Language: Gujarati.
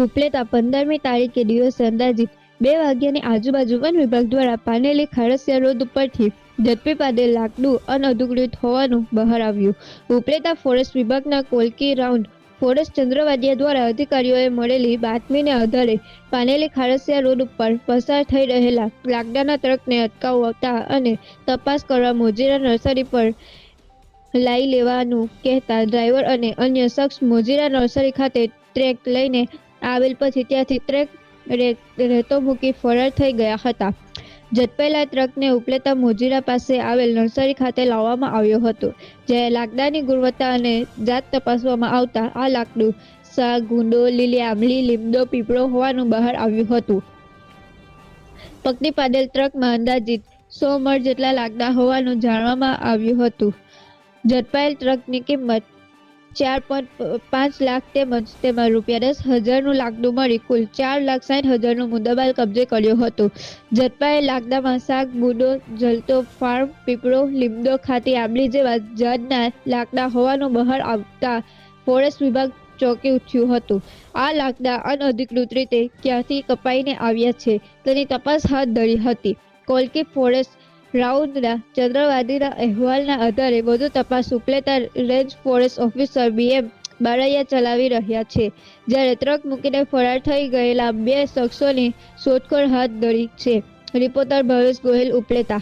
ઉપલેતા પંદરમી તારીખે દિવસે અંદાજિત બે વાગ્યાની આજુબાજુ વન વિભાગ દ્વારા પાનેલી ખારસિયા રોડ ઉપરથી ઝડપી પાડેલ લાકડું અનઅધિકૃત હોવાનું બહાર આવ્યું. ઉપલેતા ફોરેસ્ટ વિભાગના કોલકી રાઉન્ડ ફોરેસ્ટ ચંદ્રવાડિયા દ્વારા અધિકારીઓએ મળેલી બાતમીને આધારે પાનેલી ખારસિયા રોડ ઉપર પસાર થઈ રહેલા લાકડાના ટ્રકને અટકાવતા અને તપાસ કરવા મોજીરા નર્સરી પર લાઈ લેવાનું કહેતા ડ્રાઈવર અને અન્ય શખ્સ મોજીરા નર્સરી ખાતે ટ્રેક લઈને આવેલ પછી ત્યાંથી ટ્રેક રહેતો મૂકી ફરાર થઈ ગયા હતા. ઝડપાયેલા ટ્રકને ઉપલેતા મોજીરા પાસે આવેલ નર્સરી ખાતે લાવવામાં આવ્યો હતો જ્યારે લાકડાની ગુણવત્તા અને જાત તપાસવામાં આવતા આ લાકડું સા ગુંડો લીલી આંબલી, લીમડો, પીપળો હોવાનું બહાર આવ્યું હતું. પકડી પાડેલ ટ્રકમાં અંદાજિત સો મણ જેટલા લાકડા હોવાનું જાણવામાં આવ્યું હતું. ઝડપાયેલ ટ્રકની કિંમત ચાર પોઈન્ટ પાંચ લાખ તેમજ તેમાં રૂપિયા દસ હજારનું લાકડું મળી, કુલ ચાર લાખ સાઠ હજારનું મુદ્દામાલ કબજે કર્યો હતો. જતપાએ લાકડામાં શાક બુડો જલતો ફાર્મ, પીપળો, લીમડો ખાતી આંબલી જેવા જાતના લાકડા હોવાનું બહાર આવતા ફોરેસ્ટ વિભાગ ચોંકી ઉઠ્યું હતું. આ લાકડા અનઅધિકૃત રીતે ક્યાંથી કપાઈને આવ્યા છે તેની તપાસ હાથ ધરી હતી. કોલકી ફોરેસ્ટ રાઉન્ડના ચંદ્રવાદીના અહેવાલના આધારે વધુ તપાસ Upleta range forest officer BM Baraiya ચલાવી રહ્યા છે, જ્યારે ટ્રક મૂકીને ફરાર થઈ ગયેલા બે શખ્સોની શોધખોળ હાથ ધરી છે. રિપોર્ટર ભવેશ ગોહિલ ઉપલેતા